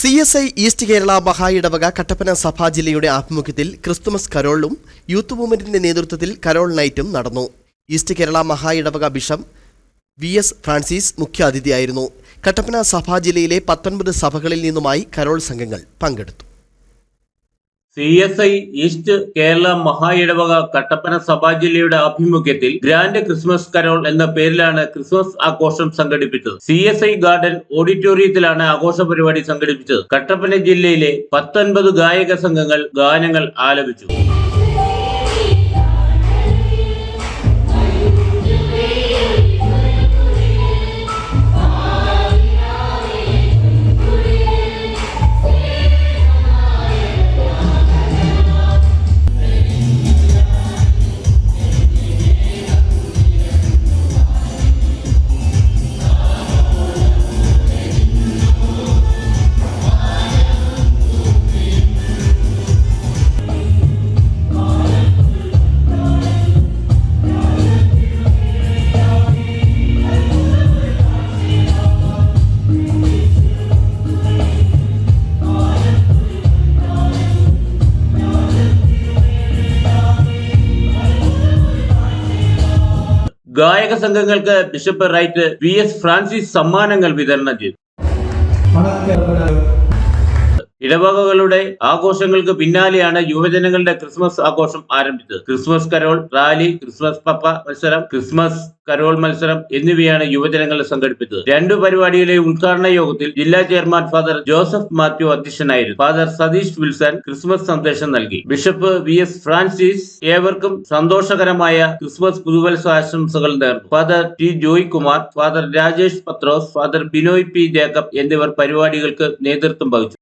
C S I East Kerala മഹായിടവക Kattappana സഭാ ജില്ലയുടെ ആഭിമുഖ്യത്തിൽ ക്രിസ്തുമസ് കരോളും യൂത്ത് മൂവ്മെന്റിന്റെ നേതൃത്വത്തിൽ കരോൾ നൈറ്റും നടന്നു. ഈസ്റ്റ് കേരള മഹായിടവക ബിഷപ്പ് വി എസ് ഫ്രാൻസിസ് മുഖ്യാതിഥിയായിരുന്നു. കട്ടപ്പന സഭാ ജില്ലയിലെ പത്തൊൻപത് സഭകളിൽ നിന്നുമായി കരോൾ സംഘങ്ങൾ പങ്കെടുത്തു. C S I East Kerala മഹാ ഇടവക കട്ടപ്പന സഭാ ജില്ലയുടെ ആഭിമുഖ്യത്തിൽ ഗ്രാൻഡ് ക്രിസ്മസ് കരോൾ എന്ന പേരിലാണ് ക്രിസ്മസ് ആഘോഷം സംഘടിപ്പിച്ചത്. സി എസ് ഐ ഗാർഡൻ ഓഡിറ്റോറിയത്തിലാണ് ആഘോഷ പരിപാടി സംഘടിപ്പിച്ചത്. കട്ടപ്പന ജില്ലയിലെ പത്തൊൻപത് ഗായക സംഘങ്ങൾ ഗാനങ്ങൾ ആലപിച്ചു. ഗായക സംഘങ്ങൾക്ക് bishop right V S Francis സമ്മാനങ്ങൾ വിതരണം ചെയ്തു. ഇടവകകളുടെ ആഘോഷങ്ങൾക്ക് പിന്നാലെയാണ് യുവജനങ്ങളുടെ ക്രിസ്മസ് ആഘോഷം ആരംഭിച്ചത്. ക്രിസ്മസ് കരോൾ റാലി ക്രിസ്മസ് പപ്പ മത്സരം ക്രിസ്മസ് കരോൾ മത്സരം എന്നിവയാണ് യുവജനങ്ങൾ സംഘടിപ്പിച്ചത്. രണ്ടു പരിപാടിയിലെ ഉദ്ഘാടന യോഗത്തിൽ ജില്ലാ ചെയർമാൻ ഫാദർ ജോസഫ് മാത്യു അധ്യക്ഷനായിരുന്നു. ഫാദർ സതീഷ് വിൽസൺ ക്രിസ്മസ് സന്ദേശം നൽകി. ബിഷപ്പ് വി എസ് ഫ്രാൻസിസ് ഏവർക്കും സന്തോഷകരമായ ക്രിസ്മസ് പുതുവത്സരാശംസകൾ നേർന്നു. Father T Joy Kumar father Rajesh Pathrose father Binoy P Jacob എന്നിവർ പരിപാടികൾക്ക് നേതൃത്വം വഹിച്ചു.